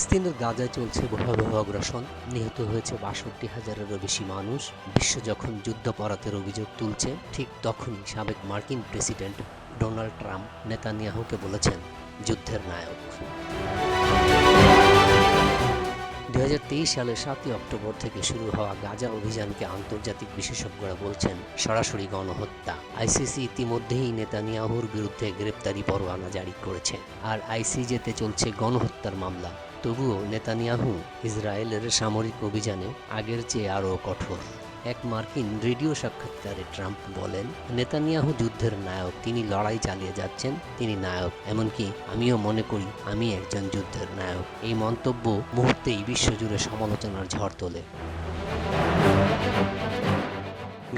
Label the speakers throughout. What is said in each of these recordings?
Speaker 1: ফিলিস্তিনের গাজায় চলছে ভয়াবহ অগ্রাসন নিহত হয়েছে বাষট্টি হাজারেরও বেশি মানুষ। বিশ্ব যখন যুদ্ধাপরাধের অভিযোগ তুলছে, ঠিক তখনই সাবেক মার্কিন প্রেসিডেন্ট ডোনাল্ড ট্রাম্প নেতানিয়াহুকে বলেছেন, যুদ্ধের নায়ক। দু হাজার তেইশ সালের সাতই অক্টোবর থেকে শুরু হওয়া গাজা অভিযানকে আন্তর্জাতিক বিশেষজ্ঞরা বলছেন, সরাসরি গণহত্যা। আইসিসি ইতিমধ্যেই নেতানিয়াহুর বিরুদ্ধে গ্রেপ্তারি পরোয়ানা জারি করেছে। আর আইসিজেতে চলছে গণহত্যার মামলা। তবুও নেতানিয়াহু ইসরায়েলের সামরিক অভিযানে আগের চেয়ে আরও কঠোর। এক মার্কিন রেডিও সাক্ষাৎকারে ট্রাম্প বলেন, নেতানিয়াহু যুদ্ধের নায়ক, তিনি লড়াই চালিয়ে যাচ্ছেন, তিনি নায়ক। এমনকি আমিও মনে করি, আমি একজন যুদ্ধের নায়ক। এই মন্তব্য মুহূর্তেই বিশ্বজুড়ে সমালোচনার ঝড় তোলে।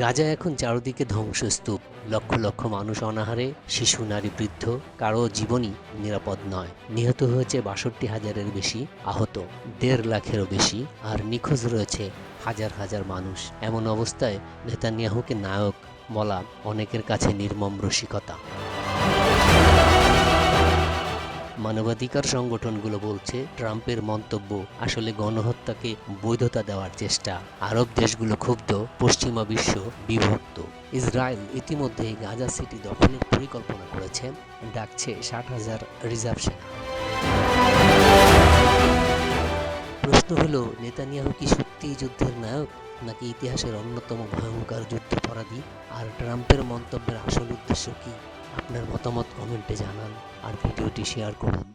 Speaker 1: গাজা এখন চারদিকে ধ্বংসস্তূপ। লক্ষ লক্ষ মানুষ অনাহারে, শিশু, নারী, বৃদ্ধ, কারও জীবনই নিরাপদ নয়। নিহত হয়েছে বাষট্টি হাজারের বেশি, আহত দেড় লাখেরও বেশি, আর নিখোঁজ রয়েছে হাজার হাজার মানুষ। এমন অবস্থায় নেতানিয়াহুকে নায়ক বলা অনেকের কাছে নির্মম রসিকতা। মানবাধিকার সংগঠনগুলো বলছে, ট্রাম্পের মন্তব্য আসলে গণহত্যাকে বৈধতা দেওয়ার চেষ্টা। আরব দেশগুলো ক্ষুব্ধ, পশ্চিমা বিশ্ব বিভক্ত। ইসরায়েল ইতিমধ্যে গাজা সিটি দখলের পরিকল্পনা করেছে, ডাকছে ষাট হাজার রিজার্ভ সেনা। প্রশ্ন হলো, নেতানিয়াহু কি সত্যিই যুদ্ধের নায়ক, নাকি ইতিহাসের অন্যতম ভয়ঙ্কর যুদ্ধাপরাধী? আর ট্রাম্পের মন্তব্যের আসল উদ্দেশ্য কি? আপনার মতামত কমেন্টে জানান আর ভিডিওটি শেয়ার করুন।